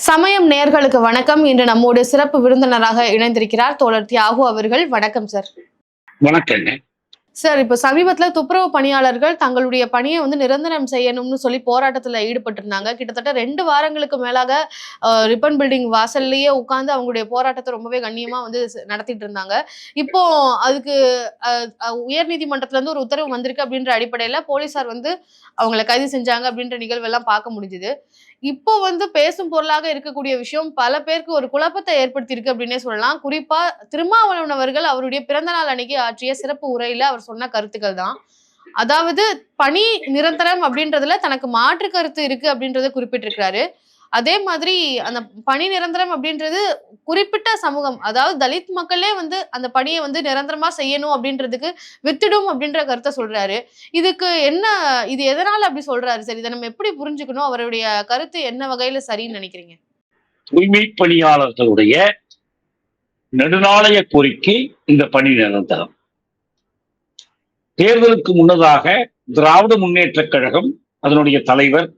சமயம் நேர்களுக்கு வணக்கம். இன்று நம்மோடு சிறப்பு விருந்தினராக இணைந்திருக்கிறார் தோழர் தியாகு அவர்கள். வணக்கம் சார் வணக்கங்க. சார் இப்போ சமீபத்துல துப்புரவு பணியாளர்கள் தங்களுடைய பணியை வந்து நிரந்தரம் செய்யணும்னு சொல்லி போராட்டத்துல ஈடுபட்டிருந்தாங்க. கிட்டத்தட்ட ரெண்டு வாரங்களுக்கு மேலாக ரிப்பன் பில்டிங் வாசல்லையே உட்கார்ந்து அவங்களுடைய போராட்டத்தை ரொம்பவே கண்ணியமா வந்து நடத்திட்டு இருந்தாங்க. இப்போ அதுக்கு அஹ், அஹ், உயர்நீதிமன்றத்துல இருந்து ஒரு உத்தரவு வந்திருக்கு அப்படின்ற அடிப்படையில போலீசார் வந்து அவங்களை கைது செஞ்சாங்க அப்படின்ற நிகழ்வெல்லாம் பார்க்க முடிஞ்சுது. இப்போ வந்து பேசும் பொருளாக இருக்கக்கூடிய விஷயம் பல பேருக்கு ஒரு குழப்பத்தை ஏற்படுத்தியிருக்கு அப்படின்னே சொல்லலாம். குறிப்பா திருமாவளவன் அவர்கள் அவருடைய பிறந்த நாள் அன்னைக்கு ஆற்றிய சிறப்பு உரையில அவர் சொன்ன கருத்துக்கள் தான். அதாவது பணி நிரந்தரம் அப்படின்றதுல தனக்கு மாற்று கருத்து இருக்கு அப்படின்றத குறிப்பிட்டிருக்கிறாரு. அதே மாதிரி அந்த பணி நிரந்தரம் அப்படின்றது குறிப்பிட்ட சமூகம் அதாவது தலித் மக்களே வந்து அந்த பணியை வந்து நிரந்தரமா செய்யணும் அப்படின்றதுக்கு வித்துடும் அப்படின்ற கருத்தை சொல்றாரு. இதுக்கு என்ன இது எதனால அப்படி சொல்றாரு? சரி இதை நம்ம எப்படி புரிஞ்சுக்கணும்? அவருடைய கருத்து என்ன வகையில சரின்னு நினைக்கிறீங்க? தூய்மை பணியாளர்களுடைய நெடுநாளைய கோரிக்கை இந்த பணி நிரந்தரம். தேர்தலுக்கு முன்னதாக திராவிட முன்னேற்றக் கழகம் அதனுடைய தலைவர்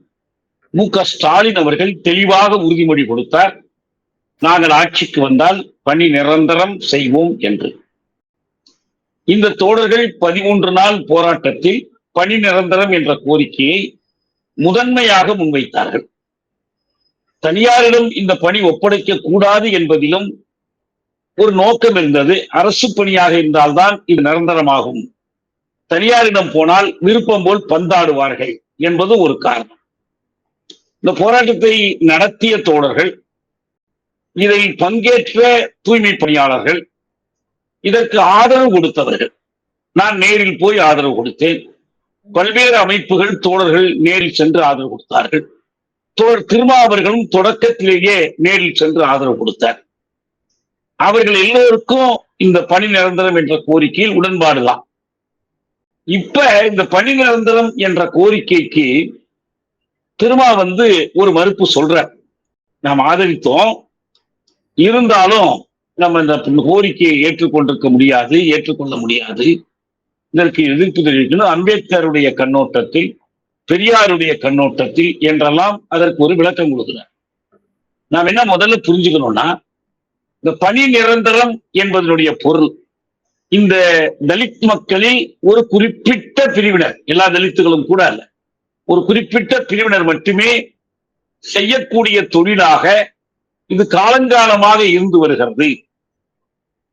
மு க ஸ்டாலின் அவர்கள் தெளிவாக உறுதிமொழி கொடுத்தார். நாங்கள் ஆட்சிக்கு வந்தால் பணி நிரந்தரம் செய்வோம் என்று. இந்த தோழர்கள் பதிமூன்று நாள் போராட்டத்தில் பணி நிரந்தரம் என்ற கோரிக்கையை முதன்மையாக முன்வைத்தார்கள். தனியாரிடம் இந்த பணி ஒப்படைக்க கூடாது என்பதிலும் ஒரு நோக்கம் இருந்தது. அரசு பணியாக இருந்தால்தான் இது நிரந்தரமாகும். தனியாரிடம் போனால் விருப்பம் போல் பந்தாடுவார்கள் என்பது ஒரு காரணம். இந்த போராட்டத்தை நடத்திய தோழர்கள் இதை பங்கேற்ற தூய்மை பணியாளர்கள் இதற்கு ஆதரவு கொடுத்தவர்கள். நான் நேரில் போய் ஆதரவு கொடுத்தேன். பல்வேறு அமைப்புகள் தோழர்கள் நேரில் சென்று ஆதரவு கொடுத்தார்கள். தோழர் திருமா அவர்களும் தொடக்கத்திலேயே நேரில் சென்று ஆதரவு கொடுத்தார். அவர்கள் எல்லோருக்கும் இந்த பணி நிரந்தரம் என்ற கோரிக்கையில் உடன்பாடுதான். இப்ப இந்த பணி நிரந்தரம் என்ற கோரிக்கைக்கு திருமா வந்து ஒரு மறுப்பு சொல்ற நாம் ஆதரித்தோம். இருந்தாலும் நம்ம இந்த கோரிக்கையை ஏற்றுக்கொண்டிருக்க முடியாது ஏற்றுக்கொள்ள முடியாது. இதற்கு எதிர்ப்பு தெரிவிக்கணும் அம்பேத்கருடைய கண்ணோட்டத்தில் பெரியாருடைய கண்ணோட்டத்தில் என்றெல்லாம் அதற்கு ஒரு விளக்கம் கொடுக்கிறார். நாம் என்ன முதல்ல புரிஞ்சுக்கணும்னா இந்த பணி நிரந்தரம் என்பதனுடைய பொருள். இந்த தலித் மக்களில் ஒரு குறிப்பிட்ட பிரிவினர் எல்லா தலித்துகளும் கூட அல்ல. ஒரு குறிப்பிட்ட பிரிவினர் மட்டுமே செய்யக்கூடிய தொழிலாக இது காலங்காலமாக இருந்து வருகிறது.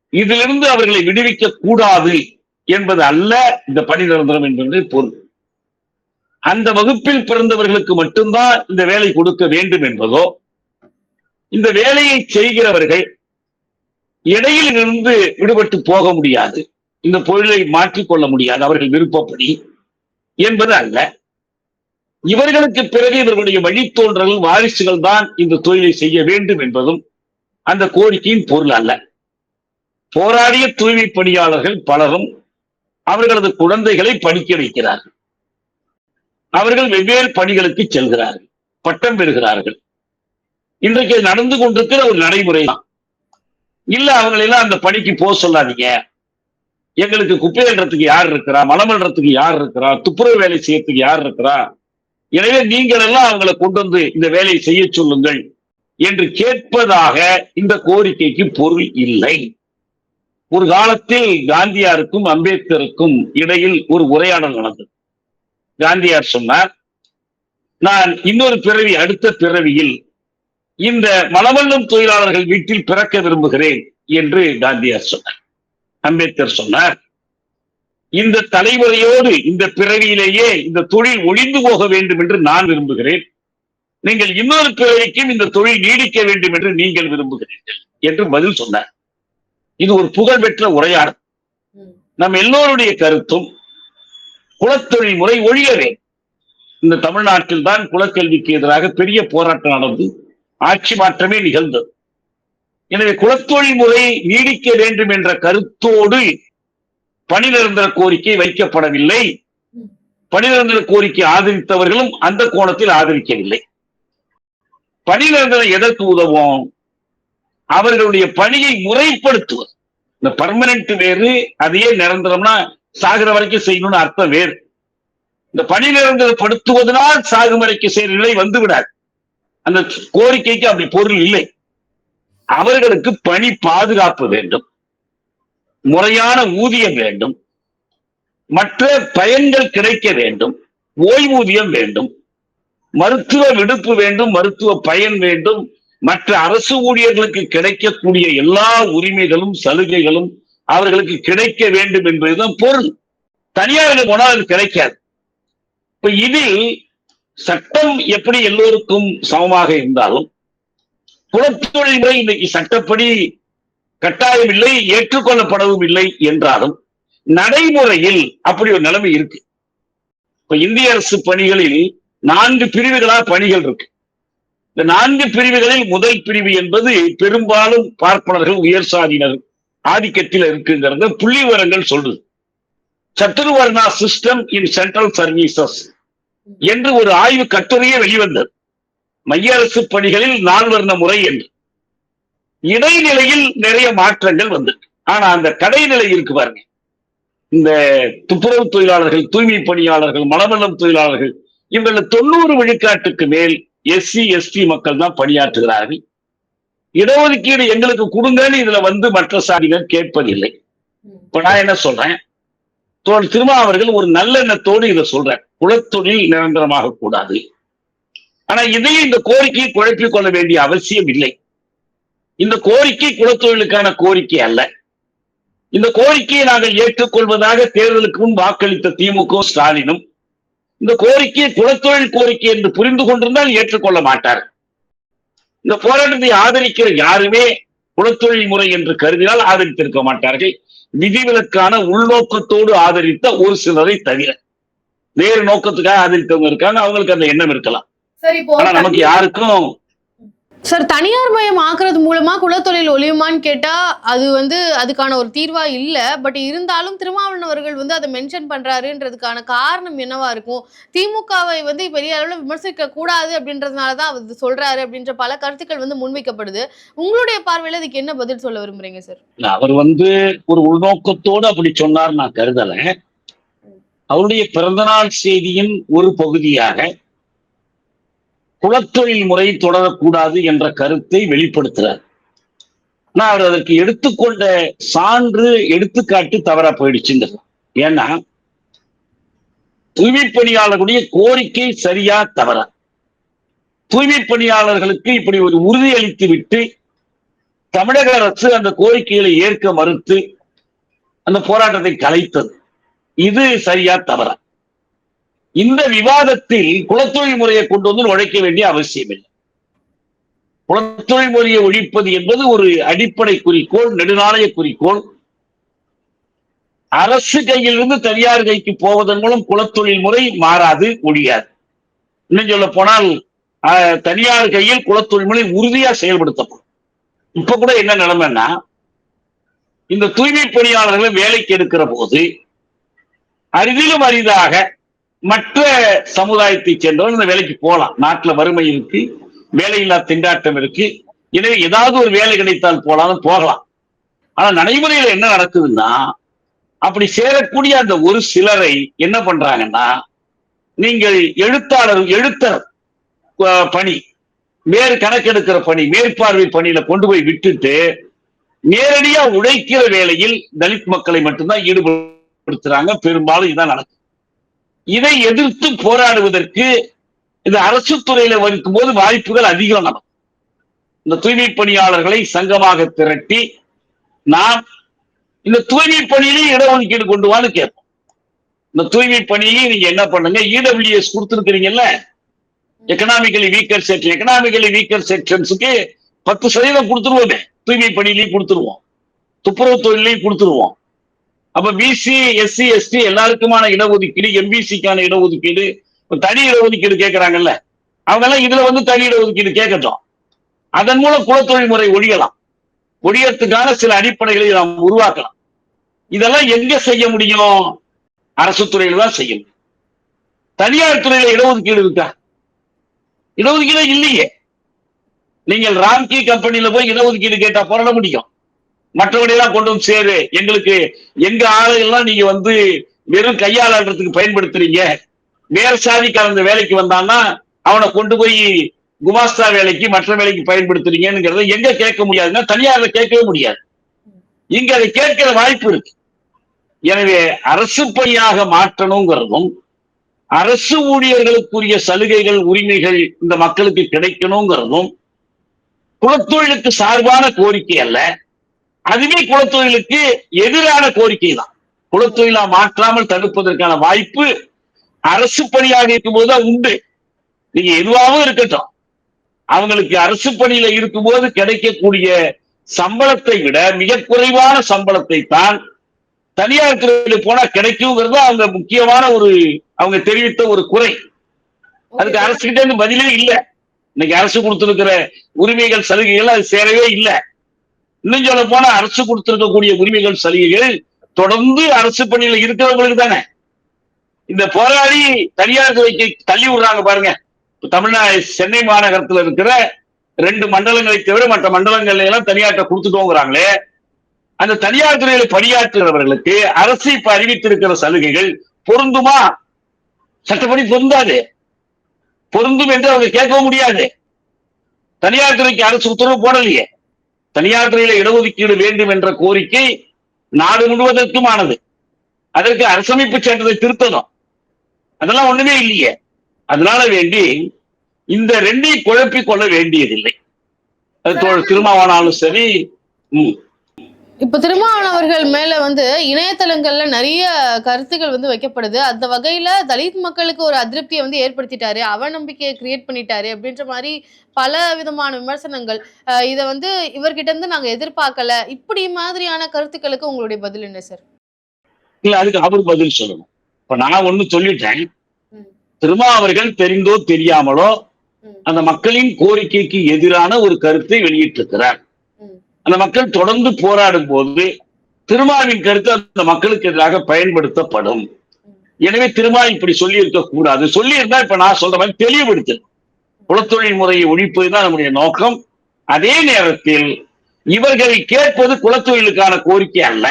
இதிலிருந்து அவர்களை விடுவிக்க கூடாது என்பது அல்ல இந்த பணி நிரந்தரம் என்பது பொருள். அந்த வகுப்பில் பிறந்தவர்களுக்கு மட்டும்தான் இந்த வேலை கொடுக்க வேண்டும் என்பதோ இந்த வேலையை செய்கிறவர்கள் இடையில் இருந்து விடுபட்டு போக முடியாது. இந்த பொருளை மாற்றிக்கொள்ள முடியாது. அவர்கள் விருப்பப்படி என்பது அல்ல. இவர்களுக்கு பிறகு இவர்களுடைய வழித்தோன்றல் வாரிசுகள் தான் இந்த தொழிலை செய்ய வேண்டும் என்பதும் அந்த கோரிக்கையின் பொருள் அல்ல. போராடிய தூய்மை பணியாளர்கள் பலரும் அவர்களது குழந்தைகளை படிக்க வைக்கிறார்கள். அவர்கள் வெவ்வேறு பணிகளுக்கு செல்கிறார்கள் பட்டம் பெறுகிறார்கள். இன்றைக்கு நடந்து கொண்டிருக்கிற ஒரு நடைமுறை தான். இல்ல அவங்களெல்லாம் அந்த பணிக்கு போக சொல்லாதீங்க. எங்களுக்கு குப்பை அள்ளுறதுக்கு யார் இருக்கிறா மலம் யார் இருக்கிறா துப்புரவு வேலை செய்யறதுக்கு யார் இருக்கிறா எனவே நீங்கள் எல்லாம் அவங்களை கொண்டு வந்து இந்த வேலையை செய்ய சொல்லுங்கள் என்று கேட்பதாக இந்த கோரிக்கைக்கு பொருள் இல்லை. ஒரு காலத்தில் காந்தியாருக்கும் அம்பேத்கருக்கும் இடையில் ஒரு உரையாடல் நடந்தது. காந்தியார் சொன்னார் நான் இன்னொரு பிறவி அடுத்த பிறவியில் இந்த மலமல்லும் தொழிலாளர்கள் வீட்டில் பிறக்க விரும்புகிறேன் என்று காந்தியார் சொன்னார். அம்பேத்கர் சொன்னார் இந்த தலைமுறையோடு இந்த பிறவியிலேயே இந்த தொழில் ஒளிந்து போக வேண்டும் என்று நான் விரும்புகிறேன். நீங்கள் இன்னொரு பிறவிக்கும் இந்த தொழில் நீடிக்க வேண்டும் என்று நீங்கள் விரும்புகிறீர்கள் என்று பதில் சொன்னார். இது ஒரு புகழ்பெற்ற உரையாடல். நம் எல்லோருடைய கருத்தும் குலத்தொழில் முறை ஒழியவே. இந்த தமிழ்நாட்டில் தான் குலக்கல்விக்கு எதிராக பெரிய போராட்டம் நடந்து ஆட்சி மாற்றமே நிகழ்ந்தது. எனவே குலத்தொழில் முறை நீடிக்க வேண்டும் என்ற கருத்தோடு பணிநிரந்தர கோரிக்கை வைக்கப்படவில்லை. பணிநிரந்தர கோரிக்கை ஆதரித்தவர்களும் அந்த கோணத்தில் ஆதரிக்கவில்லை. பணிநிரந்தரம் எதற்கு உதவும்? அவர்களுடைய பணியை முறைப்படுத்துவது. இந்த பர்மனன்ட் வேறு அதையே நிரந்தரம்னா சாகிற வரைக்கும் செய்யணும்னு அர்த்தம் வேறு. இந்த பணி நிரந்தரப்படுத்துவதனால் சாகும் வரைக்கும் செய்கிற நிலை வந்து விடாது அந்த கோரிக்கைக்கு அப்படி பொருள் இல்லை. அவர்களுக்கு பணி பாதுகாப்பு வேண்டும். முறையான ஊதியம் வேண்டும். மற்ற பயன்கள் கிடைக்க வேண்டும். ஓய்வூதியம் வேண்டும். மருத்துவ விடுப்பு வேண்டும் மருத்துவ பயன் வேண்டும். மற்ற அரசு ஊழியர்களுக்கு கிடைக்கக்கூடிய எல்லா உரிமைகளும் சலுகைகளும் அவர்களுக்கு கிடைக்க வேண்டும் என்பதுதான் பொருள். தனியார் போனால் அது கிடைக்காது. இப்ப இதில் சட்டம் எப்படி எல்லோருக்கும் சமமாக இருந்தாலும் குலத்தொழில் முறை இன்னைக்கு சட்டப்படி கட்டாயம் இல்லை ஏற்றுக்கொள்ளப்படவும் இல்லை என்றாலும் நடைமுறையில் அப்படி ஒரு நிலைமை இருக்கு. இப்ப இந்திய அரசு பணிகளில் நான்கு பிரிவுகளா பணிகள் இருக்கு. இந்த நான்கு பிரிவுகளில் முதல் பிரிவு என்பது பெரும்பாலும் பார்ப்பனர்கள் உயர் சாதியினர் ஆதிக்கத்தில் இருக்குங்கிறத புள்ளி விவரங்கள் சொல்லுது. Chaturvarna system in central services என்று ஒரு ஆய்வு கட்டுரையே வெளிவந்தது. மைய அரசு பணிகளில் நால்வர்ண முறை என்று. இடைநிலையில் நிறைய மாற்றங்கள் வந்திருக்கு ஆனா அந்த கடைநிலை இருக்கு பாருங்க. இந்த துப்புரவு தொழிலாளர்கள் தூய்மை பணியாளர்கள் மலவளம் தொழிலாளர்கள் இவங்கள தொண்ணூறு விழுக்காட்டுக்கு மேல் எஸ்சி எஸ்டி மக்கள் தான் பணியாற்றுகிறார்கள். இடஒதுக்கீடு எங்களுக்கு கொடுங்கன்னு இதுல வந்து மற்ற சாதிகள் கேட்பதில்லை. இப்ப நான் என்ன சொல்றேன்? தோழர் திருமா அவர்கள் ஒரு நல்லெண்ணத்தோடு இதை சொல்றேன் குலத்தொழில் நிரந்தரமாக கூடாது. ஆனா இதையும் இந்த கோரிக்கையை குழப்பிக் கொள்ள வேண்டிய அவசியம் இல்லை. இந்த கோரிக்கை குலத்தொழிலுக்கான கோரிக்கை அல்ல. இந்த கோரிக்கையை நாங்கள் ஏற்றுக்கொள்வதாக தேர்தலுக்கு முன் வாக்களித்த திமுக ஸ்டாலினும் இந்த கோரிக்கையை குலத்தொழில் கோரிக்கை என்று புரிந்து கொண்டிருந்தால் ஏற்றுக்கொள்ள மாட்டார். இந்த போராட்டத்தை ஆதரிக்கிற யாருமே குலத்தொழில் முறை என்று கருதினால் ஆதரித்திருக்க மாட்டார்கள். விதிவிலக்கான உள்நோக்கத்தோடு ஆதரித்த ஒரு சிலரை தவிர வேறு நோக்கத்துக்காக ஆதரித்தவங்க இருக்காங்க. அவங்களுக்கு அந்த எண்ணம் இருக்கலாம். ஆனா நமக்கு யாருக்கும் சார் தனியார் மயம் ஆக்குறது மூலமா குலத்தொழில் ஒழியுமான்னு கேட்டா அது வந்து அதுக்கான ஒரு தீர்வா இல்ல. பட் இருந்தாலும் திருமாவளவர்கள் அவர்கள் வந்து அதை மென்ஷன் பண்றாருன்றதுக்கான காரணம் என்னவா இருக்கும்? திமுகவை வந்து பெரிய அளவுல விமர்சிக்க கூடாது அப்படின்றதுனாலதான் அவர் சொல்றாரு அப்படின்ற பல கருத்துக்கள் வந்து முன்வைக்கப்படுது. உங்களுடைய பார்வையில அதுக்கு என்ன பதில் சொல்ல விரும்புறீங்க சார்? அவர் வந்து ஒரு உள்நோக்கத்தோடு அப்படி சொன்னார் நான் கருதல. அவருடைய பிறந்தநாள் செய்தியின் ஒரு பகுதியாக குலத்தொழில் முறை தொடரக்கூடாது என்ற கருத்தை வெளிப்படுத்துறார். ஆனா அவர் அதற்கு எடுத்துக்கொண்ட சான்று எடுத்துக்காட்டு தவறா போயிடுச்சுங்கிறது ஏன்னா தூய்மை பணியாளர்களுடைய கோரிக்கை சரியா தவறா. தூய்மை பணியாளர்களுக்கு இப்படி ஒரு உறுதியளித்து விட்டு தமிழக அரசு அந்த கோரிக்கைகளை ஏற்க மறுத்து அந்த போராட்டத்தை கலைத்தது. இது சரியா தவறா. இந்த விவாதத்தில் குலத்தொழில் முறையை கொண்டு வந்து நுழைக்க வேண்டிய அவசியம் இல்லை. குலத்தொழில் முறையை ஒழிப்பது என்பது ஒரு அடிப்படை குறிக்கோள் நெடுநாளைய குறிக்கோள். அரசு கையிலிருந்து தனியார் கைக்கு போவதன் மூலம் குலத்தொழில் முறை மாறாது ஒழியாது. இன்னும் சொல்ல போனால் ஆஹ், தனியார் கையில் குலத்தொழில் முறை உறுதியா செயல்படுத்தப்படும். இப்ப கூட என்ன நிலைமைன்னா இந்த தூய்மை பணியாளர்களை வேலைக்கு எடுக்கிற போது அரிதிலும் அரிதாக மற்ற சமுதாயத்தை சேர்ந்தவர்கள் இந்த வேலைக்கு போகலாம். நாட்டுல வறுமை இருக்கு வேலையில்லா திண்டாட்டம் இருக்கு. எனவே ஏதாவது ஒரு வேலை கிடைத்தால் போலாம்னு போகலாம். ஆனா நடைமுறையில என்ன நடக்குதுன்னா அப்படி சேரக்கூடிய அந்த ஒரு சிலரை என்ன பண்றாங்கன்னா நீங்கள் எழுத்தாளர் எழுத்தர் பணி மேற் கணக்கெடுக்கிற பணி மேற்பார்வை பணியில கொண்டு போய் விட்டுட்டு நேரடியா உழைக்கிற வேலையில் தலித் மக்களை மட்டும்தான் ஈடுபடுத்துறாங்க. பெரும்பாலும் இதான் நடக்கும் இதை எதிர்த்து போராடுவதற்கு இந்த அரசு துறையில வைக்கும் போது வாய்ப்புகள் அதிகம் நமக்கு. இந்த தூய்மை பணியாளர்களை சங்கமாக திரட்டி நாம் இந்த தூய்மை பணியிலே இடஒதுக்கீடு கொண்டு வான்னு கேட்போம். இந்த தூய்மை பணியை நீங்க என்ன பண்ணுங்க? EWS கொடுத்துருக்கிறீங்கல்ல? Economically weaker section economically weaker செக்ஷன்ஸுக்கு பத்து சதவீதம் கொடுத்துருவோமே. தூய்மை பணியிலையும் கொடுத்துருவோம். துப்புரவு தொழிலையும் கொடுத்துருவோம். அப்ப பிசி எஸ்சி எஸ்டி எல்லாருக்குமான இடஒதுக்கீடு எம்பிசிக்கான இடஒதுக்கீடு தனி இடஒதுக்கீடு கேட்கிறாங்கல்ல அவங்க எல்லாம் இதுல வந்து தனி இடஒதுக்கீடு கேட்கட்டும் அதன் மூலம் குலத்தொழில் முறை ஒழியலாம். ஒழியறதுக்கான சில அடிப்படைகளை நாம் உருவாக்கலாம். இதெல்லாம் எங்க செய்ய முடியும்? அரசு துறையில தான் செய்ய முடியும். தனியார் துறையில இடஒதுக்கீடு இருக்கா? இடஒதுக்கீடு இல்லையே. நீங்கள் ராம்கி கம்பெனியில போய் இடஒதுக்கீடு கேட்டா போராட முடியும். மற்றவனை எல்லாம் கொண்டு வந்து சேரு. எங்களுக்கு எங்க ஆளுகள்லாம் நீங்க வந்து வெறும் கையாளத்துக்கு பயன்படுத்துறீங்க. வேற சாதிக்காரன் வேலைக்கு வந்தான்னா அவனை கொண்டு போய் குமாஸ்தா வேலைக்கு மற்ற வேலைக்கு பயன்படுத்துறீங்கிறத எங்க கேட்க முடியாதுன்னா தனியார்ல கேட்கவே முடியாது. இங்க அதை கேட்கிற வாய்ப்பு இருக்கு. எனவே அரசு பணியாக மாற்றணுங்கிறதும் அரசு ஊழியர்களுக்குரிய சலுகைகள் உரிமைகள் இந்த மக்களுக்கு கிடைக்கணுங்கிறதும் குலத்தொழிலுக்கு சார்பான கோரிக்கை அல்ல. அதுவே குலத்தொழிலுக்கு எதிரான கோரிக்கை தான் குலத்தொழிலா மாற்றாமல் தடுப்பதற்கான வாய்ப்பு அரசு பணியாக இருக்கும்போது தான் உண்டு. நீங்க எதுவாகவும் இருக்கட்டும். அவங்களுக்கு அரசு பணியில இருக்கும்போது கிடைக்கக்கூடிய சம்பளத்தை விட மிக குறைவான சம்பளத்தை தான் தனியார் துறையில் போனா கிடைக்குங்கிறது அவங்க முக்கியமான ஒரு அவங்க தெரிவித்த ஒரு குறை. அதுக்கு அரசுகிட்ட இருந்து பதிலே இல்ல. இன்னைக்கு அரசு கொடுத்திருக்கிற உரிமைகள் சலுகைகள் அது சேரவே இல்லை. இன்னும் சொல்ல போனா அரசு கொடுத்திருக்கக்கூடிய உரிமைகள் சலுகைகள் தொடர்ந்து அரசு பணியில இருக்கிறவங்களுக்கு தானே. இந்த போராடி தனியார் துறைக்கு தள்ளி விடுறாங்க பாருங்க. தமிழ்நாடு சென்னை மாநகரத்துல இருக்கிற ரெண்டு மண்டலங்களை தவிர மற்ற மண்டலங்கள்ல எல்லாம் தனியார்ட்ட கொடுத்துட்டோங்கிறாங்களே. அந்த தனியார் துறையில பணியாற்றுகிறவர்களுக்கு அரசு இப்ப அறிவித்திருக்கிற சலுகைகள் பொருந்துமா? சட்டப்படி பொருந்தாது. பொருந்தும் என்று அவங்க கேட்க முடியாது. தனியார் துறைக்கு அரசு உத்தரவு போடலையே. தனியார் துறையில இடஒதுக்கீடு வேண்டும் என்ற கோரிக்கை நாடு முழுவதற்குமானது. அதற்கு அரசமைப்பு சட்டத்தை திருத்தணும். அதெல்லாம் ஒண்ணுமே இல்லையே. அதனால வேண்டி இந்த ரெண்டையும் குழப்பிக் கொள்ள வேண்டியதில்லை. அது திருமாவனாலும் சரி இப்ப திருமாவளவர்கள் மேல வந்து இணையதளங்கள்ல நிறைய கருத்துக்கள் வந்து வைக்கப்படுது. அந்த வகையில தலித் மக்களுக்கு ஒரு அதிருப்தியை வந்து ஏற்படுத்திட்டாரு. அவநம்பிக்கையை கிரியேட் பண்ணிட்டாரு அப்படின்ற மாதிரி பல விதமான விமர்சனங்கள். இத வந்து இவர்கிட்ட இருந்து நாங்க எதிர்பார்க்கல. இப்படி மாதிரியான கருத்துக்களுக்கு உங்களுடைய பதில் என்ன சார்? இல்ல அதுக்கு அவர் பதில் சொல்லணும். இப்ப நான் ஒண்ணு சொல்லிட்டேன். ம். திருமா அவர்கள் தெரிந்தோ தெரியாமலோ. அந்த மக்களின் கோரிக்கைக்கு எதிரான ஒரு கருத்தை வெளியிட்டிருக்கிறார். அந்த மக்கள் தொடர்ந்து போராடும் போது திருமாவின் கருத்து அந்த மக்களுக்கு எதிராக பயன்படுத்தப்படும். எனவே திருமா இப்படி சொல்லி இருக்க கூடாது. சொல்லி இருந்தா இப்ப நான் சொல்ற மாதிரி தெளிவுபடுத்து. குலத்தொழில் முறையை ஒழிப்பதுதான் நம்முடைய நோக்கம். அதே நேரத்தில் இவர்களை கேட்பது குலத்தொழிலுக்கான கோரிக்கை அல்ல.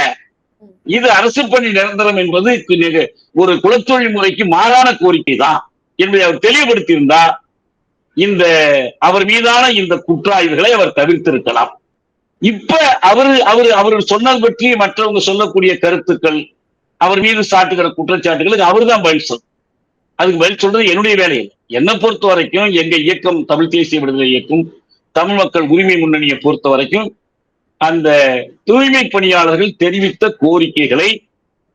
இது அரசு பணி நிரந்தரம் என்பது ஒரு குலத்தொழில் முறைக்கு மாறான கோரிக்கை தான் என்பதை அவர் தெளிவுபடுத்தியிருந்தா இந்த அவர் மீதான இந்த குற்றாய்வுகளை அவர் தவிர்த்திருக்கலாம். இப்ப அவரு அவரு அவர் சொன்னது பற்றி மற்றவங்க சொல்லக்கூடிய கருத்துக்கள் அவர் மீது சாட்டுகிற குற்றச்சாட்டுகளுக்கு அவர் தான் பதில் சொல் அதுக்கு பதில் சொல்றது என்னுடைய வேலை இல்லை. என்னை பொறுத்த வரைக்கும் எங்க இயக்கம் தமிழ் தேசிய விடுதலை இயக்கம் தமிழ் மக்கள் உரிமை முன்னணியை பொறுத்த வரைக்கும் அந்த தூய்மை பணியாளர்கள் தெரிவித்த கோரிக்கைகளை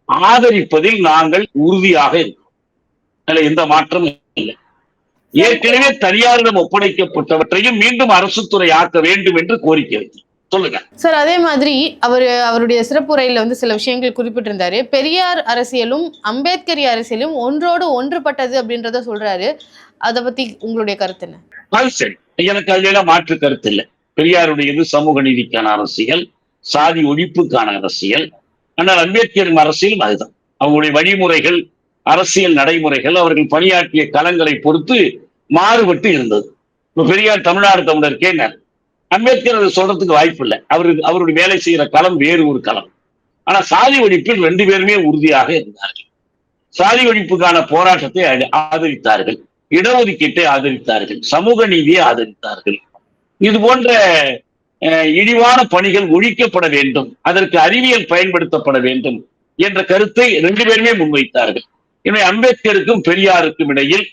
ஆதரிப்பதில் நாங்கள் உறுதியாக இருக்கோம் அதில் எந்த மாற்றமும் இல்லை. ஏற்கனவே தனியாரிடம் ஒப்படைக்கப்பட்டவற்றையும் மீண்டும் அரசு துறை ஆக்க வேண்டும் என்று கோரிக்கை சொல்லுங்க. சார் அதே மாதிரி அவர் அவருடைய சிறப்புரையில வந்து சில விஷயங்கள் குறிப்பிட்டிருந்தாரு. பெரியார் அரசியலும் அம்பேத்கரி அரசியலும் ஒன்றோடு ஒன்றுபட்டது அப்படின்றத சொல்றாரு. அத பத்தி உங்களுடைய கருத்து என்ன? சரி. எனக்கு அதுல எல்லாம் மாற்று கருத்து இல்லை. பெரியாருடையது சமூக நீதிக்கான அரசியல் சாதி ஒழிப்புக்கான அரசியல். ஆனால் அம்பேத்கரின் அரசியலும் அதுதான். அவங்களுடைய வழிமுறைகள் அரசியல் நடைமுறைகள் அவர்கள் பணியாற்றிய களங்களை பொறுத்து மாறுபட்டு இருந்தது. பெரியார் தமிழ்நாடு தமிழர் கேட்டார் அம்பேத்கர் அதை சொல்றதுக்கு வாய்ப்பு இல்லை. அவரு அவருடைய வேலை செய்யற களம் வேறு ஒரு களம். ஆனா சாதி ஒழிப்பில் ரெண்டு பேருமே உறுதியாக இருந்தார்கள். சாதி ஒழிப்புக்கான போராட்டத்தை ஆதரித்தார்கள். இடஒதுக்கீட்டை ஆதரித்தார்கள். சமூக நீதியை ஆதரித்தார்கள். இது போன்ற அஹ், இழிவான பணிகள் ஒழிக்கப்பட வேண்டும். அதற்கு அறிவியல் பயன்படுத்தப்பட வேண்டும் என்ற கருத்தை ரெண்டு பேருமே முன்வைத்தார்கள். எனவே அம்பேத்கருக்கும் பெரியாருக்கும் இடையில்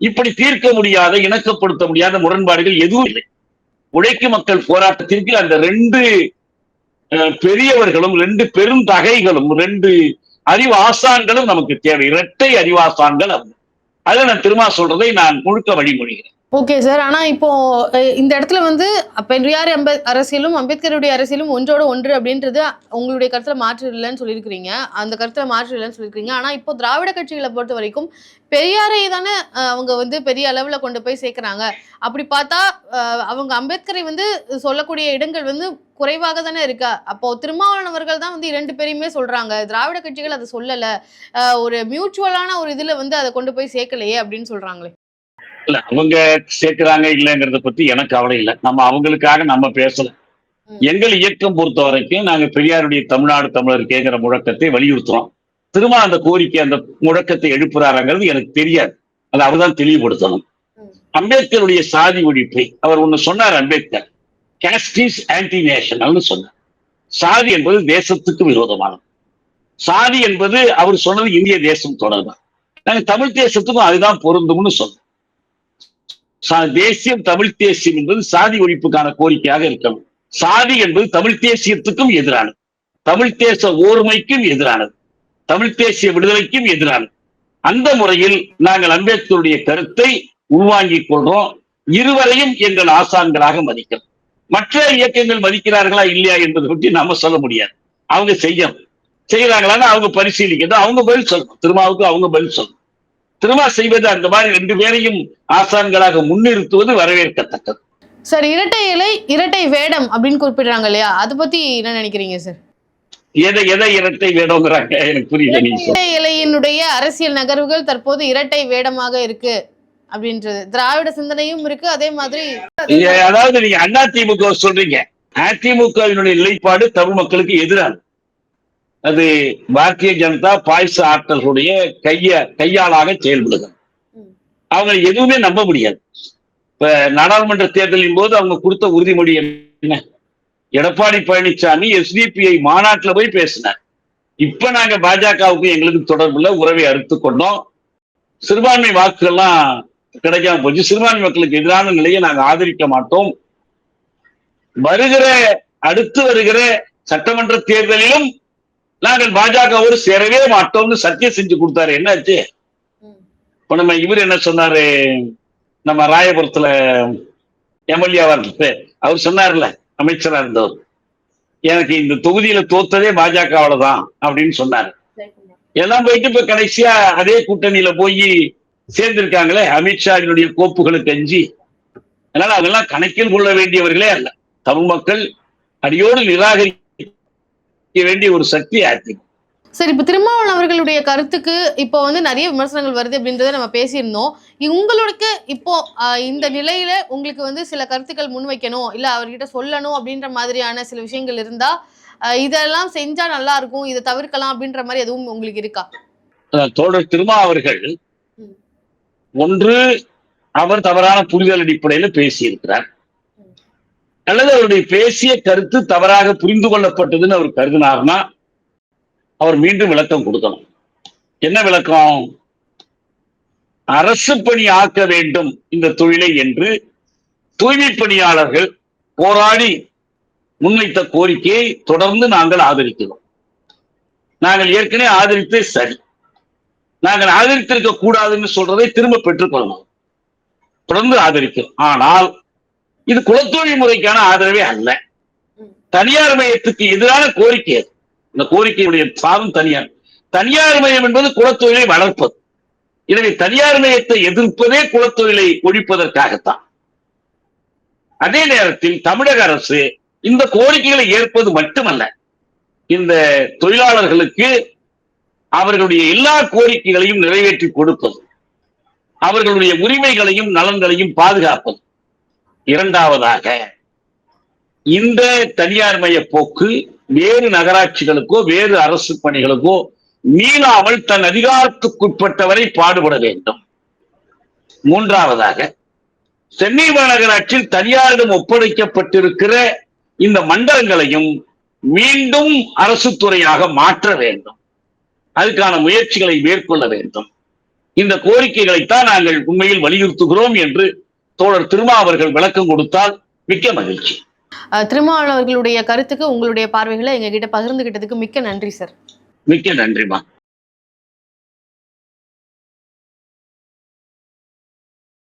இப்படி தீர்க்க முடியாத இணக்கப்படுத்த முடியாத முரண்பாடுகள் எதுவும் இல்லை. உழைக்கும் மக்கள் போராட்டத்திற்கு அந்த ரெண்டு அஹ், பெரியவர்களும் ரெண்டு பெரும் தகைகளும் ரெண்டு அறிவாசான்களும் நமக்கு தேவை. இரட்டை அறிவாசான்கள் அவங்க. அதுல நான் திரும்ப சொல்றதை நான் முழுக்க வழிமொழிகிறேன். ஓகே சார் ஆனால் இப்போ இந்த இடத்துல வந்து பெரியார் அம்பே அரசியலும் அம்பேத்கருடைய அரசியலும் ஒன்றோட ஒன்று அப்படின்றது உங்களுடைய கருத்தில் மாற்று இல்லைன்னு சொல்லியிருக்கிறீங்க. அந்த கருத்தில் மாற்று இல்லைன்னு சொல்லியிருக்கிறீங்க. ஆனால் இப்போ திராவிட கட்சிகளை பொறுத்த வரைக்கும் பெரியாரை தானே அவங்க வந்து பெரிய அளவில் கொண்டு போய் சேர்க்குறாங்க. அப்படி பார்த்தா அவங்க அம்பேத்கரை வந்து சொல்லக்கூடிய இடங்கள் வந்து குறைவாக தானே இருக்கா. அப்போ திருமாவளவர்கள் தான் வந்து இரண்டு பேரையுமே சொல்றாங்க. திராவிட கட்சிகள் அதை சொல்லலை. ஒரு மியூச்சுவலான ஒரு இதில் வந்து அதை கொண்டு போய் சேர்க்கலையே அப்படின்னு சொல்றாங்களே. இல்ல அவங்க சேர்க்கிறாங்க இல்லைங்கிறத பத்தி எனக்கு கவலை இல்லை. நம்ம அவங்களுக்காக நம்ம பேசல. எங்கள் இயக்கம் பொறுத்த வரைக்கும் நாங்க பெரியாருடைய தமிழ்நாடு தமிழர் கேட்கிற முழக்கத்தை வலியுறுத்துறோம். திரும்ப அந்த கோரிக்கை அந்த முழக்கத்தை எழுப்புறாருங்கிறது எனக்கு தெரியாது. அது அவர்தான் தெளிவுபடுத்தணும். அம்பேத்கருடைய சாதி ஒழிப்பை அவர் ஒண்ணு சொன்னார் அம்பேத்கர். கேஸ்டிஸ் ஆன்டி நேஷனல்னு சொன்னார். சாதி என்பது தேசத்துக்கு விரோதமானது. சாதி என்பது அவர் சொன்னது இந்திய தேசம் தொடர்பாக நாங்க தமிழ் தேசத்துக்கும் அதுதான் பொருந்தும்னு சொன்னோம். தேசியம் தமிழ் தேசியம் என்பது சாதி ஒழிப்புக்கான கோரிக்கையாக இருக்கணும். சாதி என்பது தமிழ் தேசியத்துக்கும் எதிரானது. தமிழ் தேச ஓர்மைக்கும் எதிரானது. தமிழ் தேசிய விடுதலைக்கும் எதிரானது. அந்த முறையில் நாங்கள் அம்பேத்கருடைய கருத்தை உள்வாங்கிக் கொள்றோம். இருவரையும் எங்கள் ஆசான்களாக மதிக்கிறோம். மற்ற இயக்கங்கள் மதிக்கிறார்களா இல்லையா என்பதை பற்றி நாம சொல்ல முடியாது. அவங்க செய்யணும். செய்யறாங்களான்னு அவங்க பரிசீலிக்கணும் அவங்க பதில் சொல்லணும். திருமாவுக்கு அவங்க பதில் சொல்லணும். திருமா செய்வது அந்த மாதிரி ரெண்டு பேரையும் ஆசான்களாக முன்னிறுத்துவது வரவேற்கத்தக்கது. சார் இரட்டை இலை இரட்டை வேடம் அப்படின்னு குறிப்பிடுறாங்க இல்லையா? அதை பத்தி என்ன நினைக்கிறீங்க சார்? எதை எதை இரட்டை வேணுங்கிறாங்க எனக்கு புரியல. இரட்டை இலையினுடைய அரசியல் நகர்வுகள் தற்போது இரட்டை வேடமாக இருக்கு அப்படின்றது. திராவிட சிந்தனையும் இருக்கு அதே மாதிரி அதாவது நீங்க அதிமுக சொல்றீங்க. அதிமுகவினுடைய நிலைப்பாடு தமிழ் மக்களுக்கு எதிரானது. அது பாரதிய ஜனதா பாய்ச ஆற்றல்களுடைய கைய கையாளாக செயல்படுகிறது. அவங்க எதுவுமே நம்ப முடியாது. இப்ப நாடாளுமன்ற தேர்தலின் போது அவங்க கொடுத்த உறுதிமொழி என்ன? எடப்பாடி பழனிசாமி எஸ்டிபிஐ மாநாட்டுல போய் பேசினார். இப்ப நாங்க பாஜகவுக்கு எங்களுக்கு தொடர்பு இல்ல உறவை அறுத்து கொண்டோம். சிறுபான்மை வாக்குகள்லாம் கிடைக்காம போச்சு. சிறுபான்மை மக்களுக்கு எதிரான நிலையை நாங்க ஆதரிக்க மாட்டோம். வருகிற அடுத்து வருகிற சட்டமன்ற தேர்தலிலும் நாங்கள் பாஜகவோடு சேரவே மாட்டோம்னு சத்தியம் செஞ்சு கொடுத்தாரு. என்னாச்சு? இப்ப நம்ம இவர் என்ன சொன்னாரு? நம்ம ராயபுரத்துல எம்எல்ஏவா இருக்கு அவர் சொன்னார்ல அமைச்சரா இருந்தவர். எனக்கு இந்த தொகுதியில தோத்ததே பாஜகவோட தான் அப்படின்னு சொன்னாரு. எல்லாம் போயிட்டு இப்ப கடைசியா அதே கூட்டணியில போய் சேர்ந்திருக்காங்களே அமித்ஷாவினுடைய கோப்புகளுக்கு அஞ்சி அதனால அதெல்லாம் கணக்கில் கொள்ள வேண்டியவர்களே அல்ல. தமிழ் மக்கள் அடியோடு நிராகரிக்க வேண்டிய ஒரு சக்தி அதிமுக சரி இப்ப திருமாவளவன் அவர்களுடைய கருத்துக்கு இப்போ வந்து நிறைய விமர்சனங்கள் வருது அப்படின்றத நம்ம பேசியிருந்தோம். உங்களுக்கு இப்போ இந்த நிலையில உங்களுக்கு வந்து சில கருத்துக்கள் முன்வைக்கணும் இல்ல அவர்கிட்ட சொல்லணும் அப்படின்ற மாதிரியான சில விஷயங்கள் இருந்தா இதெல்லாம் செஞ்சா நல்லா இருக்கும் இதை தவிர்க்கலாம் அப்படின்ற மாதிரி எதுவும் உங்களுக்கு இருக்கா? தோழர் திருமா அவர்கள். ஒன்று அவர் தவறான புரிதல் அடிப்படையில பேசியிருக்கிறார். அல்லது அவருடைய பேசிய கருத்து தவறாக புரிந்து கொள்ளப்பட்டதுன்னு அவர் கருதினார்னா அவர் மீண்டும் விளக்கம் கொடுக்கணும். என்ன விளக்கம்? அரசு பணி ஆக்க வேண்டும் இந்த தொழிலை என்று தூய்மை பணியாளர்கள் போராடி முன்வைத்த கோரிக்கையை தொடர்ந்து நாங்கள் ஆதரிக்கிறோம். நாங்கள் ஏற்கனவே ஆதரித்தே சரி. நாங்கள் ஆதரித்திருக்க கூடாதுன்னு சொல்றதை திரும்ப பெற்றுக்கொள்ளணும். தொடர்ந்து ஆதரிக்கிறோம். ஆனால் இது குலத்தொழில் முறைக்கான ஆதரவே அல்ல. தனியார் மையத்துக்கு எதிரான கோரிக்கை அது. இந்த கோரிக்கையுடைய சாதம் தனியார். தனியார் மையம் என்பது குலத்தொழிலை வளர்ப்பது. எனவே தனியார் மையத்தை எதிர்ப்பதே குலத்தொழிலை ஒழிப்பதற்காகத்தான். அதே நேரத்தில் தமிழக அரசு இந்த கோரிக்கைகளை ஏற்பது மட்டுமல்ல. இந்த தொழிலாளர்களுக்கு அவர்களுடைய எல்லா கோரிக்கைகளையும் நிறைவேற்றி கொடுப்பது. அவர்களுடைய உரிமைகளையும் நலன்களையும் பாதுகாப்பது. இரண்டாவதாக இந்த தனியார் மய போக்கு வேறு நகராட்சிகளுக்கோ வேறு அரசு பணிகளுக்கோ மீளாமல் தன் அதிகாரத்துக்குட்பட்டவரை பாடுபட வேண்டும். மூன்றாவதாக சென்னை மாநகராட்சியில் தனியாரிடம் ஒப்படைக்கப்பட்டிருக்கிற இந்த மண்டலங்களையும் மீண்டும் அரசு துறையாக மாற்ற வேண்டும். அதுக்கான முயற்சிகளை மேற்கொள்ள வேண்டும். இந்த கோரிக்கைகளைத்தான் நாங்கள் உண்மையில் வலியுறுத்துகிறோம் என்று தோழர் திருமா அவர்கள் விளக்கம் கொடுத்தால் மிக்க மகிழ்ச்சி. அவர்களுடைய கருத்துக்கு உங்களுடைய பார்வைகளை எங்ககிட்ட பகிர்ந்துகிட்டதுக்கு மிக்க நன்றி சார். மிக்க நன்றிமா.